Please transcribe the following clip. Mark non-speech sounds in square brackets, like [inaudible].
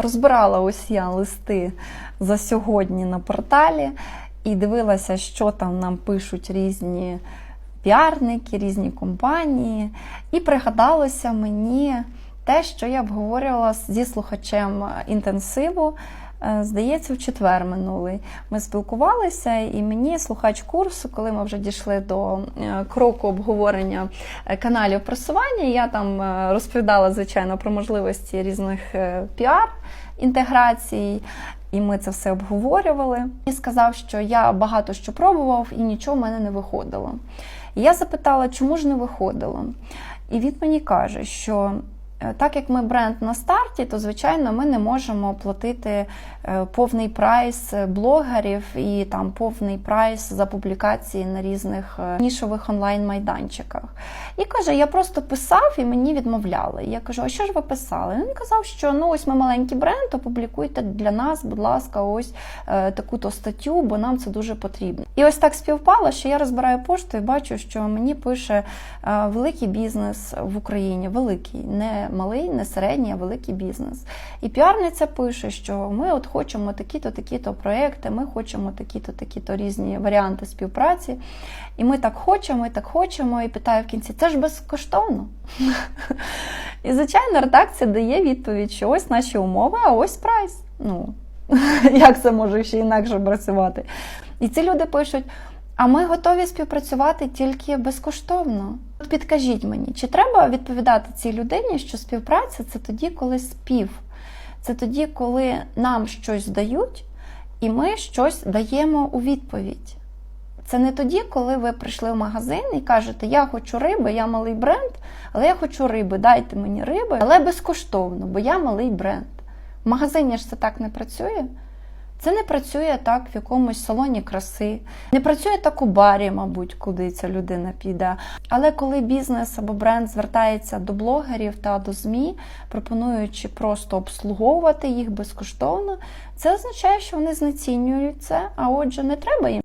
Розбирала ось я листи за сьогодні на порталі і дивилася, що там нам пишуть різні піарники, різні компанії. І пригадалося мені те, що я обговорювала зі слухачем інтенсиву. Е, Здається, в четвер минулий ми спілкувалися, і мені слухач курсу, коли ми вже дійшли до е, кроку обговорення е, каналів просування, я там розповідала, звичайно, про можливості різних піар інтеграцій. І ми це все обговорювали. І сказав, що я багато що пробував і нічого в мене не виходило. І я запитала, чому ж не виходило. І він мені каже, що так як ми бренд на старті, то звичайно ми не можемо платити е, повний прайс блогерів і там повний прайс за публікації на різних е, нішових онлайн-майданчиках. І каже, я просто писав і мені відмовляли. Я кажу, а що ж ви писали? Він казав, що ну ось ми маленький бренд, опублікуйте для нас, будь ласка, ось е, таку-то статтю, бо нам це дуже потрібно. І ось так співпало, що я розбираю пошту і бачу, що мені пише е, великий бізнес в Україні, великий, малий, не середній, а великий бізнес. І піарниця пише, що ми от хочемо такі-то, такі-то проекти, ми хочемо такі-то, такі-то різні варіанти співпраці. І ми так хочемо, і так хочемо, і питаю в кінці, це ж безкоштовно. І, звичайно, редакція дає відповідь, що ось наші умови, а ось прайс. Ну, [laughs] як це може ще інакше працювати? І ці люди пишуть: а ми готові співпрацювати тільки безкоштовно. От Підкажіть мені, чи треба відповідати цій людині, що співпраця це тоді, коли спів, це тоді, коли нам щось дають, і ми щось даємо у відповідь. Це не тоді, коли ви прийшли в магазин і кажете, я хочу риби, я малий бренд, але я хочу риби, дайте мені риби, але безкоштовно, бо я малий бренд. В магазині ж це так не працює. Це не працює так в якомусь салоні краси, не працює так у барі, мабуть, куди ця людина піде. Але коли бізнес або бренд звертається до блогерів та до ЗМІ, пропонуючи просто обслуговувати їх безкоштовно, це означає, що вони знецінюють це, а отже, не треба їм.